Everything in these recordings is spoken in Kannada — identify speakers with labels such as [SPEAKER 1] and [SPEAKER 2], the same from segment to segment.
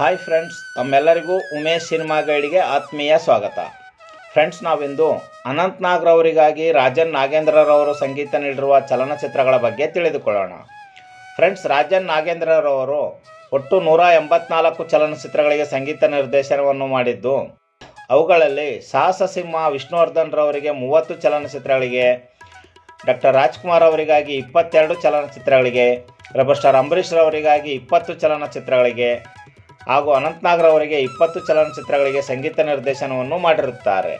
[SPEAKER 1] ಹಾಯ್ ಫ್ರೆಂಡ್ಸ್ ತಮ್ಮೆಲ್ಲರಿಗೂ ಉಮೇಶ್ ಸಿನಿಮಾ ಗೈಡ್ಗೆ ಆತ್ಮೀಯ ಸ್ವಾಗತ. ಫ್ರೆಂಡ್ಸ್ ನಾವಿಂದು ಅನಂತ್ ನಾಗ್ರವರಿಗಾಗಿ ರಾಜನ್ ನಾಗೇಂದ್ರರವರು ಸಂಗೀತ ನೀಡಿರುವ ಚಲನಚಿತ್ರಗಳ ಬಗ್ಗೆ ತಿಳಿದುಕೊಳ್ಳೋಣ. ಫ್ರೆಂಡ್ಸ್ ರಾಜನ್ ನಾಗೇಂದ್ರರವರು ಒಟ್ಟು ನೂರ ಎಂಬತ್ನಾಲ್ಕು ಚಲನಚಿತ್ರಗಳಿಗೆ ಸಂಗೀತ ನಿರ್ದೇಶನವನ್ನು ಮಾಡಿದ್ದು, ಅವುಗಳಲ್ಲಿ ಸಾಹಸ ಸಿಂಹ ವಿಷ್ಣುವರ್ಧನ್ ರವರಿಗೆ ಮೂವತ್ತು ಚಲನಚಿತ್ರಗಳಿಗೆ, ಡಾಕ್ಟರ್ ರಾಜ್ಕುಮಾರ್ ಅವರಿಗಾಗಿ ಇಪ್ಪತ್ತೆರಡು ಚಲನಚಿತ್ರಗಳಿಗೆ ರಬಸ್ಟಾರ್ ಸ್ಟಾರ್ ರವರಿಗಾಗಿ ಇಪ್ಪತ್ತು ಚಲನಚಿತ್ರಗಳಿಗೆ ಹಾಗೂ ಅನಂತ್ನಾಗ್ ಅವರಿಗೆ ಇಪ್ಪತ್ತು ಚಲನಚಿತ್ರಗಳಿಗೆ ಸಂಗೀತ ನಿರ್ದೇಶನವನ್ನು ಮಾಡಿರುತ್ತಾರೆ.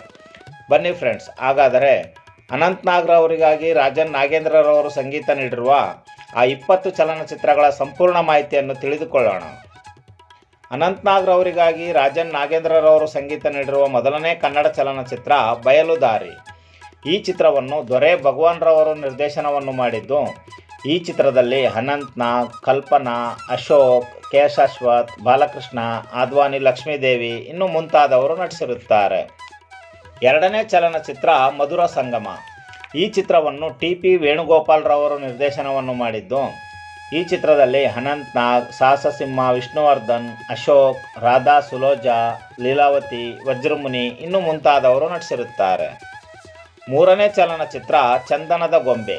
[SPEAKER 1] ಬನ್ನಿ ಫ್ರೆಂಡ್ಸ್ ಹಾಗಾದರೆ ಅನಂತನಾಗರ್ ಅವರಿಗಾಗಿ ರಾಜನ್ ನಾಗೇಂದ್ರರವರು ಸಂಗೀತ ನೀಡಿರುವ ಆ ಇಪ್ಪತ್ತು ಚಲನಚಿತ್ರಗಳ ಸಂಪೂರ್ಣ ಮಾಹಿತಿಯನ್ನು ತಿಳಿದುಕೊಳ್ಳೋಣ. ಅನಂತನಾಗರ್ ಅವರಿಗಾಗಿ ರಾಜನ್ ನಾಗೇಂದ್ರರವರು ಸಂಗೀತ ನೀಡಿರುವ ಮೊದಲನೇ ಕನ್ನಡ ಚಲನಚಿತ್ರ ಬಯಲುದಾರಿ ಈ ಚಿತ್ರವನ್ನು ದೊರೆ ಭಗವಾನ್ ರವರು ನಿರ್ದೇಶನವನ್ನು ಮಾಡಿದ್ದು, ಈ ಚಿತ್ರದಲ್ಲಿ ಅನಂತ್ನಾಗ್, ಕಲ್ಪನಾ, ಅಶೋಕ್ ಕೆ ಶಾಶ್ವತ್ ಬಾಲಕೃಷ್ಣ, ಆದ್ವಾನಿ, ಲಕ್ಷ್ಮೀದೇವಿ ಇನ್ನು ಮುಂತಾದವರು ನಟಿಸಿರುತ್ತಾರೆ. ಎರಡನೇ ಚಲನಚಿತ್ರ ಮಧುರ ಸಂಗಮ. ಈ ಚಿತ್ರವನ್ನು ಟಿ ಪಿ ವೇಣುಗೋಪಾಲ್ರವರು ನಿರ್ದೇಶನವನ್ನು ಮಾಡಿದ್ದು. ಈ ಚಿತ್ರದಲ್ಲಿ ಅನಂತ್ ನಾಗ್ ಸಾಹಸಸಿಂಹ ವಿಷ್ಣುವರ್ಧನ್, ಅಶೋಕ್, ರಾಧಾ, ಸುಲೋಜಾ, ಲೀಲಾವತಿ, ವಜ್ರಮುನಿ ಇನ್ನು ಮುಂತಾದವರು ನಟಿಸಿರುತ್ತಾರೆ. ಮೂರನೇ ಚಲನಚಿತ್ರ ಚಂದನದ ಗೊಂಬೆ.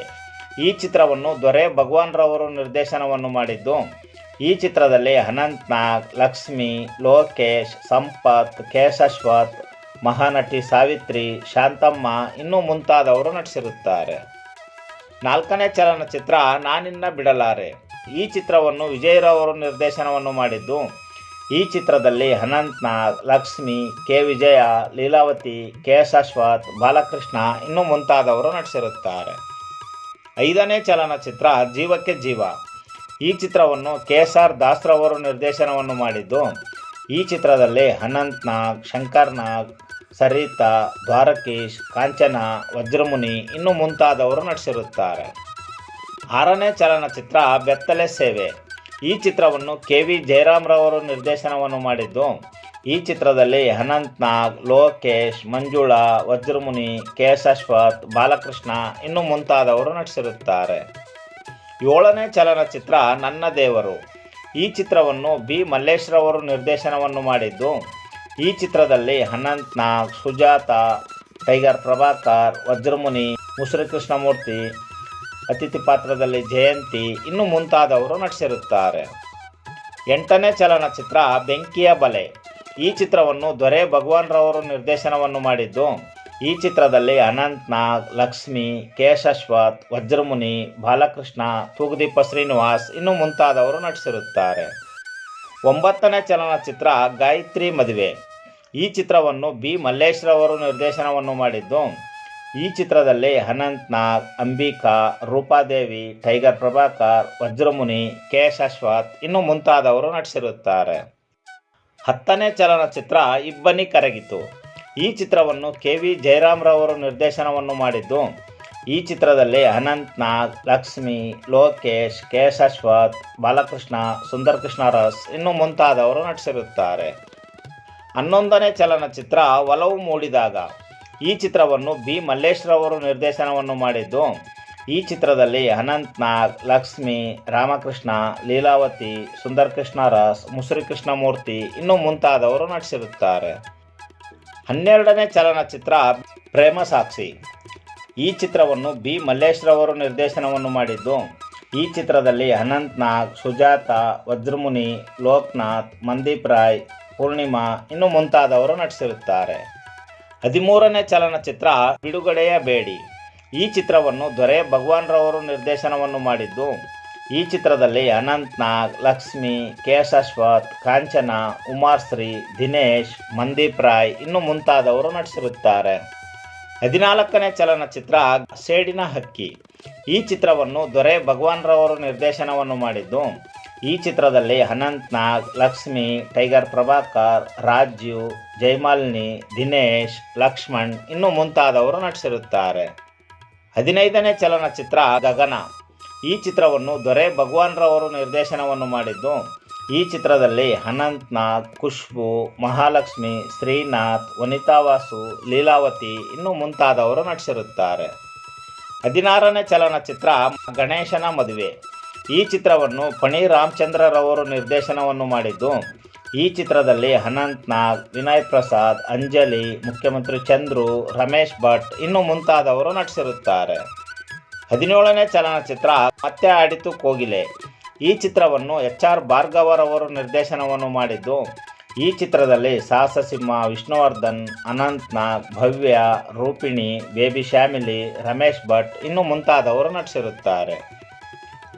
[SPEAKER 1] ಈ ಚಿತ್ರವನ್ನು ದೊರೆ ಭಗವಾನ್ರವರು ನಿರ್ದೇಶನವನ್ನು ಮಾಡಿದ್ದು. ಈ ಚಿತ್ರದಲ್ಲಿ ಅನಂತ್ ನಾಗ್, ಲಕ್ಷ್ಮಿ, ಲೋಕೇಶ್, ಸಂಪತ್ ಕೇಶಶ್ವತ್ ಮಹಾನಟಿ ಸಾವಿತ್ರಿ, ಶಾಂತಮ್ಮ ಇನ್ನೂ ಮುಂತಾದವರು ನಟಿಸಿರುತ್ತಾರೆ. ನಾಲ್ಕನೇ ಚಲನಚಿತ್ರ ನಾನಿನ್ನ ಬಿಡಲಾರೆ. ಈ ಚಿತ್ರವನ್ನು ವಿಜಯರವರು ನಿರ್ದೇಶನವನ್ನು ಮಾಡಿದ್ದು. ಈ ಚಿತ್ರದಲ್ಲಿ ಅನಂತ್ ನಾಗ್, ಲಕ್ಷ್ಮಿ, ಕೆ. ವಿಜಯ, ಲೀಲಾವತಿ ಕೆ ಶಾಶ್ವತ್ ಬಾಲಕೃಷ್ಣ ಇನ್ನೂ ಮುಂತಾದವರು ನಟಿಸಿರುತ್ತಾರೆ. ಐದನೇ ಚಲನಚಿತ್ರ ಜೀವಕ್ಕೆ ಜೀವ. ಈ ಚಿತ್ರವನ್ನು ಕೆ ಎಸ್ ಆರ್ ದಾಸ್ರವರು ನಿರ್ದೇಶನವನ್ನು ಮಾಡಿದ್ದು, ಈ ಚಿತ್ರದಲ್ಲಿ ಅನಂತ್ ನಾಗ್, ಶಂಕರ್ ನಾಗ್, ಸರಿತಾ, ದ್ವಾರಕೀಶ್, ಕಾಂಚನ, ವಜ್ರಮುನಿ ಇನ್ನು ಮುಂತಾದವರು ನಟಿಸಿರುತ್ತಾರೆ. ಆರನೇ ಚಲನಚಿತ್ರ ಬೆತ್ತಲೆ ಸೇವೆ. ಈ ಚಿತ್ರವನ್ನು ಕೆ ವಿ ಜಯರಾಮ್ರವರು ನಿರ್ದೇಶನವನ್ನು ಮಾಡಿದ್ದು, ಈ ಚಿತ್ರದಲ್ಲಿ ಅನಂತ್ ನಾಗ್, ಲೋಕೇಶ್, ಮಂಜುಳಾ, ವಜ್ರಮುನಿ ಕೆ ಎಸ್ ಅಶ್ವಥ್, ಬಾಲಕೃಷ್ಣ ಇನ್ನು ಮುಂತಾದವರು ನಟಿಸಿರುತ್ತಾರೆ. ಏಳನೇ ಚಲನಚಿತ್ರ ನನ್ನ ದೇವರು. ಈ ಚಿತ್ರವನ್ನು ಬಿ. ಮಲ್ಲೇಶ್ರವರು ನಿರ್ದೇಶನವನ್ನು ಮಾಡಿದ್ದು. ಈ ಚಿತ್ರದಲ್ಲಿ ಅನಂತ್ ನಾಗ್ ಸುಜಾತ, ಟೈಗರ್ ಪ್ರಭಾಕರ್, ವಜ್ರಮುನಿ ಮುಸುರಿ ಕೃಷ್ಣಮೂರ್ತಿ ಅತಿಥಿ ಪಾತ್ರದಲ್ಲಿ ಜಯಂತಿ ಇನ್ನು ಮುಂತಾದವರು ನಟಿಸಿರುತ್ತಾರೆ. ಎಂಟನೇ ಚಲನಚಿತ್ರ ಬೆಂಕಿಯ ಬಲೆ. ಈ ಚಿತ್ರವನ್ನು ದೊರೆ ಭಗವಾನ್ ರವರು ನಿರ್ದೇಶನವನ್ನು ಮಾಡಿದ್ದು. ಈ ಚಿತ್ರದಲ್ಲಿ ಅನಂತ್ ನಾಗ್ ಲಕ್ಷ್ಮಿ ಕೆ ಶಶ್ವತ್ ವಜ್ರಮುನಿ, ಬಾಲಕೃಷ್ಣ ತೂಗುದೀಪ ಶ್ರೀನಿವಾಸ್ ಇನ್ನು ಮುಂತಾದವರು ನಟಿಸಿರುತ್ತಾರೆ. ಒಂಬತ್ತನೇ ಚಲನಚಿತ್ರ ಗಾಯತ್ರಿ ಮದುವೆ. ಈ ಚಿತ್ರವನ್ನು ಬಿ. ಮಲ್ಲೇಶ್ರವರು ನಿರ್ದೇಶನವನ್ನು ಮಾಡಿದ್ದು. ಈ ಚಿತ್ರದಲ್ಲಿ ಅನಂತ್ ನಾಗ್ ಅಂಬಿಕಾ, ರೂಪಾದೇವಿ, ಟೈಗರ್ ಪ್ರಭಾಕರ್, ವಜ್ರಮುನಿ ಕೆ ಇನ್ನು ಮುಂತಾದವರು ನಟಿಸಿರುತ್ತಾರೆ. ಹತ್ತನೇ ಚಲನಚಿತ್ರ ಇಬ್ಬನಿ ಕರಗಿತು. ಈ ಚಿತ್ರವನ್ನು ಕೆ ವಿ ಜಯರಾಮ್ರವರು ನಿರ್ದೇಶನವನ್ನು ಮಾಡಿದ್ದು. ಈ ಚಿತ್ರದಲ್ಲಿ ಅನಂತ್ನಾಗ್ ಲಕ್ಷ್ಮಿ, ಲೋಕೇಶ್ ಕೆ ಶಶ್ವತ್ ಬಾಲಕೃಷ್ಣ ಸುಂದರ್ ಕೃಷ್ಣ ರಸ್ ಇನ್ನು ಮುಂತಾದವರು ನಟಿಸಿರುತ್ತಾರೆ. ಹನ್ನೊಂದನೇ ಚಲನಚಿತ್ರ ಒಲವು ಮೂಡಿದಾಗ. ಈ ಚಿತ್ರವನ್ನು ಬಿ ಮಲ್ಲೇಶ್ರವರು ನಿರ್ದೇಶನವನ್ನು ಮಾಡಿದ್ದು. ಈ ಚಿತ್ರದಲ್ಲಿ ಅನಂತ್ನಾಗ್ ಲಕ್ಷ್ಮಿ, ರಾಮಕೃಷ್ಣ, ಲೀಲಾವತಿ ಸುಂದರ್ ಕೃಷ್ಣ ರಸ್ ಮುಸುರಿ ಕೃಷ್ಣಮೂರ್ತಿ ಇನ್ನು ಮುಂತಾದವರು ನಟಿಸಿರುತ್ತಾರೆ. ಹನ್ನೆರಡನೇ ಚಲನಚಿತ್ರ ಪ್ರೇಮ ಸಾಕ್ಷಿ. ಈ ಚಿತ್ರವನ್ನು ಬಿ. ಮಲ್ಲೇಶ್ರವರು ನಿರ್ದೇಶನವನ್ನು ಮಾಡಿದ್ದು. ಈ ಚಿತ್ರದಲ್ಲಿ ಅನಂತ್ ನಾಗ್, ಸುಜಾತ, ವಜ್ರಮುನಿ, ಲೋಕ್ನಾಥ್, ಮಂದೀಪ್ ರಾಯ್, ಪೂರ್ಣಿಮಾ ಇನ್ನು ಮುಂತಾದವರು ನಟಿಸಿರುತ್ತಾರೆ. ಹದಿಮೂರನೇ ಚಲನಚಿತ್ರ ಬಿಡುಗಡೆಯ ಬೇಡಿ. ಈ ಚಿತ್ರವನ್ನು ದೊರೆ ಭಗವಾನ್ ರವರು ನಿರ್ದೇಶನವನ್ನು ಮಾಡಿದ್ದು. ಈ ಚಿತ್ರದಲ್ಲಿ ಅನಂತ್ ನಾಗ್, ಲಕ್ಷ್ಮಿ ಕೆ ಶಶ್ವತ್ ಕಾಂಚನ, ಉಮಾಶ್ರೀ, ದಿನೇಶ್, ಮಂದೀಪ್ ರಾಯ್ ಇನ್ನು ಮುಂತಾದವರು ನಟಿಸಿರುತ್ತಾರೆ. ಹದಿನಾಲ್ಕನೇ ಚಲನಚಿತ್ರ ಸೇಡಿನ ಹಕ್ಕಿ. ಈ ಚಿತ್ರವನ್ನು ದೊರೆ ಭಗವಾನ್ ರವರು ನಿರ್ದೇಶನವನ್ನು ಮಾಡಿದ್ದು. ಈ ಚಿತ್ರದಲ್ಲಿ ಅನಂತ್ ನಾಗ್, ಲಕ್ಷ್ಮಿ, ಟೈಗರ್ ಪ್ರಭಾಕರ್ ರಾಜೀವ್ ಜೈಮಾಲಿನಿ ದಿನೇಶ್, ಲಕ್ಷ್ಮಣ್ ಇನ್ನು ಮುಂತಾದವರು ನಟಿಸಿರುತ್ತಾರೆ. ಹದಿನೈದನೇ ಚಲನಚಿತ್ರ ಗಗನ. ಈ ಚಿತ್ರವನ್ನು ದೊರೆ ಭಗವಾನ್ ರವರು ನಿರ್ದೇಶನವನ್ನು ಮಾಡಿದ್ದು. ಈ ಚಿತ್ರದಲ್ಲಿ ಅನಂತ್ನಾಥ್, ಖುಷ್ಬು, ಮಹಾಲಕ್ಷ್ಮಿ, ಶ್ರೀನಾಥ್, ವನಿತಾ ವಾಸು, ಲೀಲಾವತಿ ಇನ್ನೂ ಮುಂತಾದವರು ನಟಿಸಿರುತ್ತಾರೆ. ಹದಿನಾರನೇ ಚಲನಚಿತ್ರ ಗಣೇಶನ ಮದುವೆ. ಈ ಚಿತ್ರವನ್ನು ಪಣಿ ರಾಮಚಂದ್ರರವರು ನಿರ್ದೇಶನವನ್ನು ಮಾಡಿದ್ದು. ಈ ಚಿತ್ರದಲ್ಲಿ ಅನಂತ್ನಾಗ್ ವಿನಯ್ ಪ್ರಸಾದ್, ಅಂಜಲಿ, ಮುಖ್ಯಮಂತ್ರಿ ಚಂದ್ರು, ರಮೇಶ್ ಭಟ್ ಇನ್ನು ಮುಂತಾದವರು ನಟಿಸಿರುತ್ತಾರೆ. ಹದಿನೇಳನೇ ಚಲನಚಿತ್ರ ಮತ್ತೆ ಆಡಿತು ಕೋಗಿಲೆ. ಈ ಚಿತ್ರವನ್ನು ಎಚ್ ಆರ್ ಭಾರ್ಗವರವರು ನಿರ್ದೇಶನವನ್ನು ಮಾಡಿದ್ದು, ಈ ಚಿತ್ರದಲ್ಲಿ ಸಾಹಸ ಸಿಂಹ ವಿಷ್ಣುವರ್ಧನ್, ಅನಂತ್ನಾಗ್, ಭವ್ಯ, ರೂಪಿಣಿ, ಬೇಬಿ ಶ್ಯಾಮಿಲಿ, ರಮೇಶ್ ಭಟ್ ಇನ್ನು ಮುಂತಾದವರು ನಟಿಸಿರುತ್ತಾರೆ.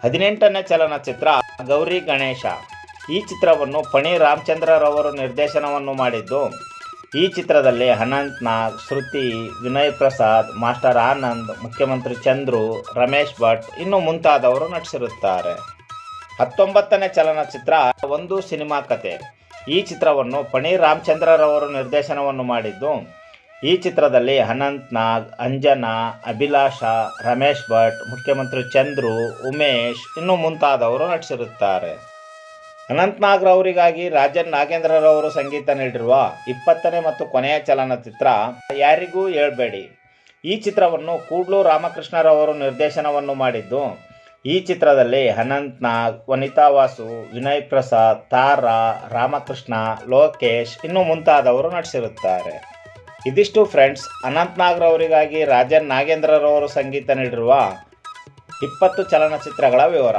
[SPEAKER 1] ಹದಿನೆಂಟನೇ ಚಲನಚಿತ್ರ ಗೌರಿ ಗಣೇಶ. ಈ ಚಿತ್ರವನ್ನು ಪಣಿ ರಾಮಚಂದ್ರರವರು ನಿರ್ದೇಶನವನ್ನು ಮಾಡಿದ್ದು ಈ ಚಿತ್ರದಲ್ಲಿ ಅನಂತ್ ನಾಗ್ ಶ್ರುತಿ, ವಿನಯ್ ಪ್ರಸಾದ್, ಮಾಸ್ಟರ್ ಆನಂದ್, ಮುಖ್ಯಮಂತ್ರಿ ಚಂದ್ರು, ರಮೇಶ್ ಭಟ್ ಇನ್ನು ಮುಂತಾದವರು ನಟಿಸಿರುತ್ತಾರೆ. ಹತ್ತೊಂಬತ್ತನೇ ಚಲನಚಿತ್ರ ಒಂದು ಸಿನಿಮಾ ಕತೆ. ಈ ಚಿತ್ರವನ್ನು ಪಣಿ ರಾಮಚಂದ್ರರವರು ನಿರ್ದೇಶನವನ್ನು ಮಾಡಿದ್ದು, ಈ ಚಿತ್ರದಲ್ಲಿ ಅನಂತ್ ನಾಗ್, ಅಂಜನಾ, ಅಭಿಲಾಷ, ರಮೇಶ್ ಭಟ್, ಮುಖ್ಯಮಂತ್ರಿ ಚಂದ್ರು, ಉಮೇಶ್ ಇನ್ನು ಮುಂತಾದವರು ನಟಿಸಿರುತ್ತಾರೆ. ಅನಂತ್ ನಾಗ್ ರವರಿಗಾಗಿ ರಾಜನ್ ನಾಗೇಂದ್ರರವರು ಸಂಗೀತ ನೀಡಿರುವ ಇಪ್ಪತ್ತನೇ ಮತ್ತು ಕೊನೆಯ ಚಲನಚಿತ್ರ ಯಾರಿಗೂ ಹೇಳ್ಬೇಡಿ. ಈ ಚಿತ್ರವನ್ನು ಕೂಡ್ಲು ರಾಮಕೃಷ್ಣರವರು ನಿರ್ದೇಶನವನ್ನು ಮಾಡಿದ್ದು, ಈ ಚಿತ್ರದಲ್ಲಿ ಅನಂತ್ ನಾಗ್ ವನಿತಾ ವಾಸು, ವಿನಯ್ ಪ್ರಸಾದ್, ತಾರಾ, ರಾಮಕೃಷ್ಣ, ಲೋಕೇಶ್ ಇನ್ನು ಮುಂತಾದವರು ನಟಿಸಿರುತ್ತಾರೆ. ಇದಿಷ್ಟು ಫ್ರೆಂಡ್ಸ್ ಅನಂತ್ ನಾಗ್ರವರಿಗಾಗಿ ರಾಜನ್ ನಾಗೇಂದ್ರರವರು ಸಂಗೀತ ನೀಡಿರುವ ಇಪ್ಪತ್ತು ಚಲನಚಿತ್ರಗಳ ವಿವರ.